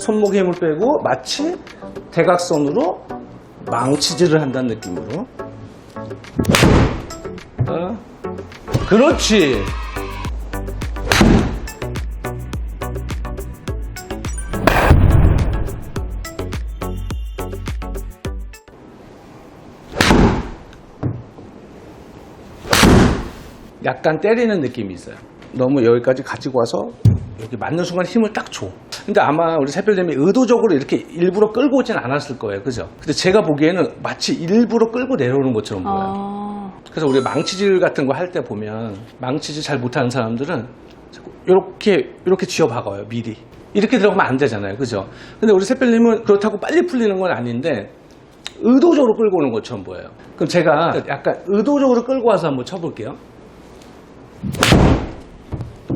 손목에 힘을 빼고 마치 대각선으로 망치질을 한다는 느낌으로. 어? 그렇지. 약간 때리는 느낌이 있어요. 너무 여기까지 가지고 와서 여기 맞는 순간 힘을 딱 줘. 근데 아마 우리 새별님이 의도적으로 이렇게 일부러 끌고 오진 않았을 거예요. 그죠? 근데 제가 보기에는 마치 일부러 끌고 내려오는 것처럼 보여요. 아, 그래서 우리 망치질 같은 거 할 때 보면 망치질 잘 못하는 사람들은 이렇게 이렇게 쥐어 박아요 미리 이렇게 들어가면 안 되잖아요 그죠 근데 우리 새별님은 그렇다고 빨리 풀리는 건 아닌데 의도적으로 끌고 오는 것처럼 보여요 그럼 제가 약간 의도적으로 끌고 와서 한번 쳐볼게요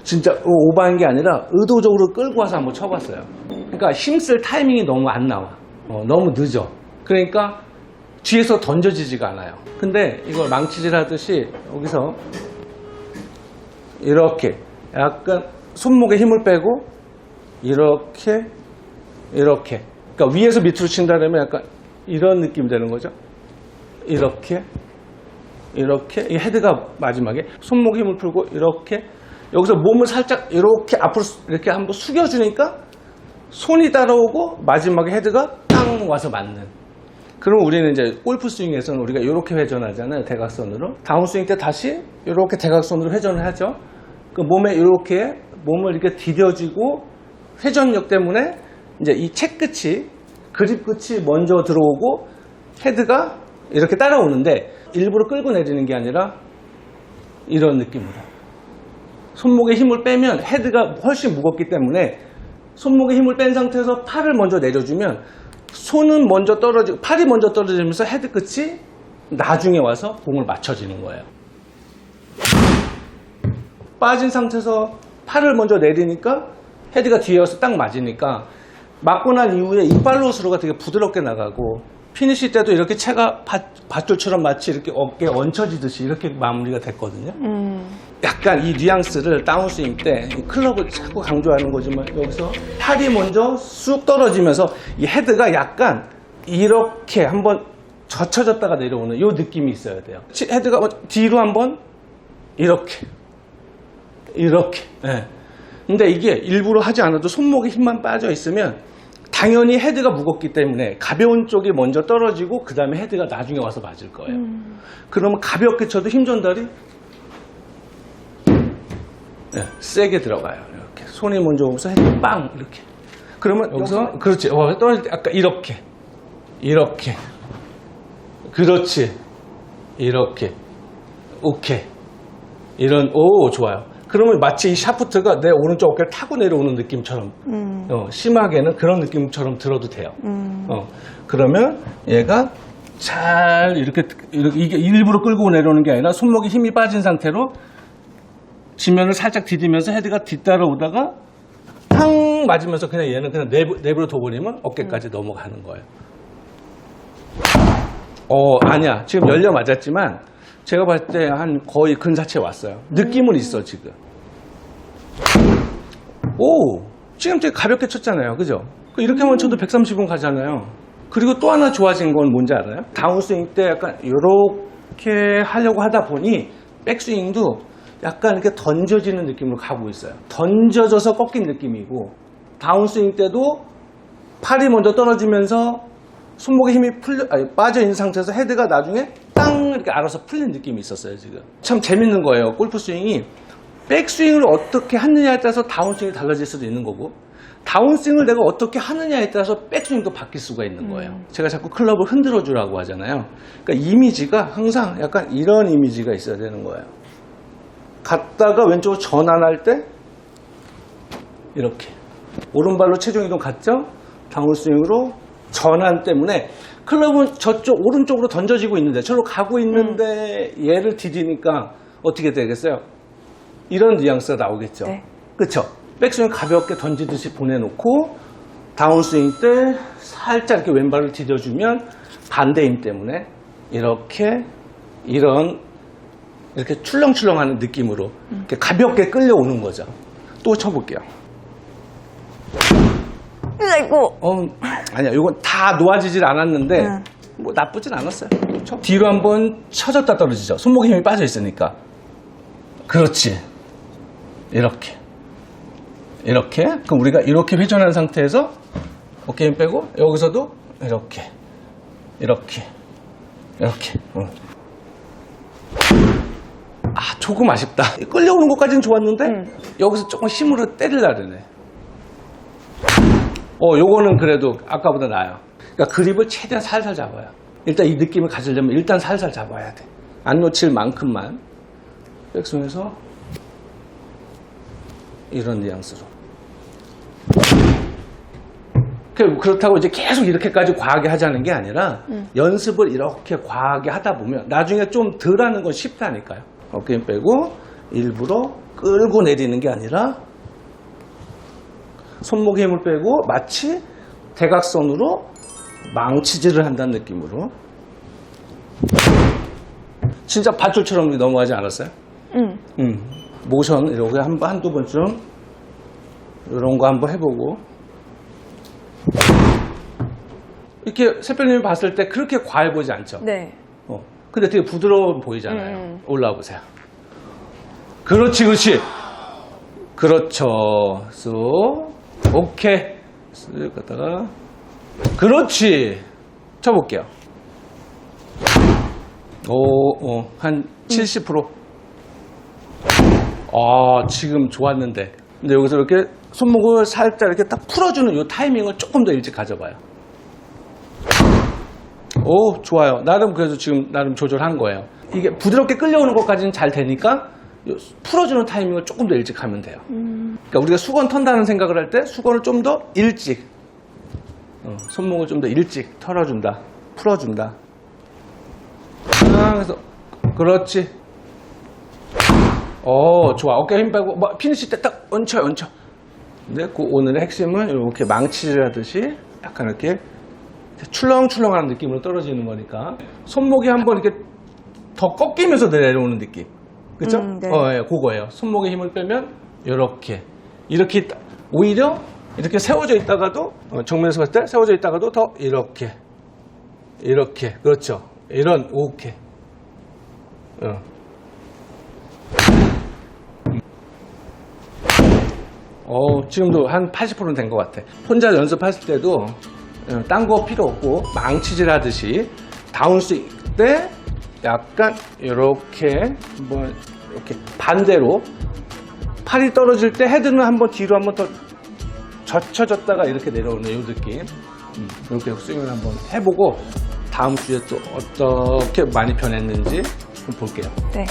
진짜 오버한 게 아니라 의도적으로 끌고 와서 한번 쳐봤어요. 그러니까 힘쓸 타이밍이 너무 안 나와. 어, 너무 늦어. 그러니까 뒤에서 던져지지가 않아요. 근데 이걸 망치질 하듯이 여기서 이렇게 약간 손목에 힘을 빼고 이렇게 이렇게. 그러니까 위에서 밑으로 친다면 약간 이런 느낌이 되는 거죠. 이렇게 이렇게. 이 헤드가 마지막에 손목에 힘을 풀고 이렇게 여기서 몸을 살짝 이렇게 앞으로 수- 이렇게 한번 숙여주니까 손이 따라오고 마지막에 헤드가 땅 와서 맞는 그럼 우리는 이제 골프 스윙에서는 우리가 이렇게 회전하잖아요. 대각선으로. 다운스윙 때 다시 이렇게 대각선으로 회전을 하죠. 그 몸에 이렇게 몸을 이렇게 디뎌지고 회전력 때문에 이제 이 채 끝이 그립 끝이 먼저 들어오고 헤드가 이렇게 따라오는데 일부러 끌고 내리는 게 아니라 이런 느낌으로. 손목에 힘을 빼면 헤드가 훨씬 무겁기 때문에 손목에 힘을 뺀 상태에서 팔을 먼저 내려주면 손은 먼저 떨어지고 팔이 먼저 떨어지면서 헤드 끝이 나중에 와서 공을 맞춰지는 거예요. 빠진 상태에서 팔을 먼저 내리니까 헤드가 뒤에 와서 딱 맞으니까 맞고 난 이후에 이빨로 스로가 되게 부드럽게 나가고 피니시 때도 이렇게 채가 밧- 밧줄처럼 마치 이렇게 어깨에 얹혀지듯이 이렇게 마무리가 됐거든요. 음, 약간 이 뉘앙스를 다운스윙 때이 클럽을 자꾸 강조하는 거지만 여기서 팔이 먼저 쑥 떨어지면서 이 헤드가 약간 이렇게 한번 젖혀졌다가 내려오는 이 느낌이 있어야 돼요. 치- 헤드가 뭐 뒤로 한번 이렇게 이렇게. 예. 근데 이게 일부러 하지 않아도 손목에 힘만 빠져 있으면 당연히 헤드가 무겁기 때문에 가벼운 쪽이 먼저 떨어지고 그 다음에 헤드가 나중에 와서 맞을 거예요. 그러면 가볍게 쳐도 힘 전달이? 네, 세게 들어가요. 이렇게. 손이 먼저 오면서 헤드 빵! 이렇게. 그러면 여기서? 그렇지. 어, 떨어질 때 아까 이렇게. 이렇게. 그렇지. 이렇게. 오케이. 이런 오 좋아요. 그러면 마치 이 샤프트가 내 오른쪽 어깨를 타고 내려오는 느낌처럼 음, 어, 심하게는 그런 느낌처럼 들어도 돼요. 음. 어, 그러면 얘가 잘 이렇게, 이렇게 이게 일부러 끌고 내려오는 게 아니라 손목에 힘이 빠진 상태로 지면을 살짝 디디면서 헤드가 뒤따라오다가 탕 맞으면서 그냥 얘는 그냥 내부, 내부로 둬버리면 어깨까지 넘어가는 거예요. 어, 아니야. 지금 열려 맞았지만 제가 봤을 때 한 거의 근사치에 왔어요. 느낌은 있어, 지금. 오, 지금 되게 가볍게 쳤잖아요. 그죠? 그 이렇게만 쳐도 130은 가잖아요. 그리고 또 하나 좋아진 건 뭔지 알아요? 다운스윙 때 약간 이렇게 하려고 하다 보니 백스윙도 약간 이렇게 던져지는 느낌으로 가고 있어요. 던져져서 꺾인 느낌이고 다운스윙 때도 팔이 먼저 떨어지면서 손목에 힘이 풀려, 아니, 빠져 있는 상태에서 헤드가 나중에 땅 이렇게 알아서 풀린 느낌이 있었어요, 지금. 참 재밌는 거예요. 골프 스윙이 백스윙을 어떻게 하느냐에 따라서 다운스윙이 달라질 수도 있는 거고 다운스윙을 내가 어떻게 하느냐에 따라서 백스윙도 바뀔 수가 있는 거예요. 제가 자꾸 클럽을 흔들어 주라고 하잖아요. 그러니까 이미지가 항상 약간 이런 이미지가 있어야 되는 거예요. 갔다가 왼쪽으로 전환할 때 이렇게 오른발로 체중 이동 갔죠? 다운스윙으로 전환 때문에 클럽은 저쪽 오른쪽으로 던져지고 있는데 저로 가고 있는데 얘를 디디니까 어떻게 되겠어요? 이런 뉘앙스가 나오겠죠. 네. 그렇죠? 백스윙 가볍게 던지듯이 보내놓고 다운스윙 때 살짝 이렇게 왼발을 디뎌주면 반대 힘 때문에 이렇게 이런 이렇게 출렁출렁하는 느낌으로 이렇게 가볍게 끌려오는 거죠. 또 쳐볼게요. 아이고. 어, 아니야. 이건 다 놓아지질 않았는데 응. 뭐 나쁘진 않았어요. 그렇죠? 뒤로 한번 쳐졌다 떨어지죠. 손목에 힘이 빠져 있으니까. 그렇지. 이렇게. 이렇게. 그럼 우리가 이렇게 회전한 상태에서 어깨 힘 빼고 여기서도 이렇게. 이렇게. 이렇게. 응. 아, 조금 아쉽다. 끌려오는 것까지는 좋았는데 응. 여기서 조금 힘으로 때리려 그러네. 어, 요거는 그래도 아까보다 나아요. 그러니까 그립을 최대한 살살 잡아요. 일단 이 느낌을 가지려면 일단 살살 잡아야 돼. 안 놓칠 만큼만. 백스윙에서 이런 뉘앙스로. 그- 그렇다고 이제 계속 이렇게까지 과하게 하자는 게 아니라 연습을 이렇게 과하게 하다 보면 나중에 좀 덜 하는 건 쉽다니까요. 어깨 힘 빼고 일부러 끌고 내리는 게 아니라 손목에 힘을 빼고 마치 대각선으로 망치질을 한다는 느낌으로 진짜 밧줄처럼 넘어가지 않았어요? 응. 음, 모션 이렇게 한, 번, 한두 번쯤 이런 거 한번 해보고 이렇게 새별님이 봤을 때 그렇게 과해 보이지 않죠? 네. 어. 근데 되게 부드러워 보이잖아요. 음. 올라와 보세요. 그렇지, 그렇지. 그렇죠. 쑥. 오케이. 쓱 갔다가. 그렇지. 쳐볼게요. 오, 어, 한 70%. 아, 지금 좋았는데. 근데 여기서 이렇게 손목을 살짝 이렇게 딱 풀어주는 이 타이밍을 조금 더 일찍 가져봐요. 오, 좋아요. 나름 그래도 지금 나름 조절한 거예요. 이게 부드럽게 끌려오는 것까지는 잘 되니까 요 풀어주는 타이밍을 조금 더 일찍 하면 돼요. 그러니까 우리가 수건 턴다는 생각을 할 때 수건을 좀 더 일찍, 어, 손목을 좀 더 일찍 털어준다, 풀어준다. 아, 그래서 그렇지. 어, 좋아. 어깨 힘 빼고 뭐, 피니시 때 딱 얹혀, 얹혀. 근데 그 오늘의 핵심은 이렇게 망치질 하듯이 약간 이렇게 출렁출렁하는 느낌으로 떨어지는 거니까 손목이 한번 이렇게 더 꺾이면서 내려오는 느낌. 그죠? 음, 네. 어, 예, 그거예요. 손목에 힘을 빼면 이렇게 이렇게 오히려 이렇게 세워져 있다가도 어, 정면에서 봤을 때 세워져 있다가도 더 이렇게 이렇게 그렇죠. 이런 오케이. 어. 어, 지금도 한 80%는 된 것 같아. 혼자 연습했을 때도 딴 거 필요 없고 망치질 하듯이 다운스윙 때 약간 이렇게 한번 이렇게 반대로 팔이 떨어질 때 헤드는 한번 뒤로 한번 더 젖혀졌다가 이렇게 내려오는 이 느낌. 음, 이렇게 스윙을 한번 해보고 다음 주에 또 어떻게 많이 변했는지 좀 볼게요. 네.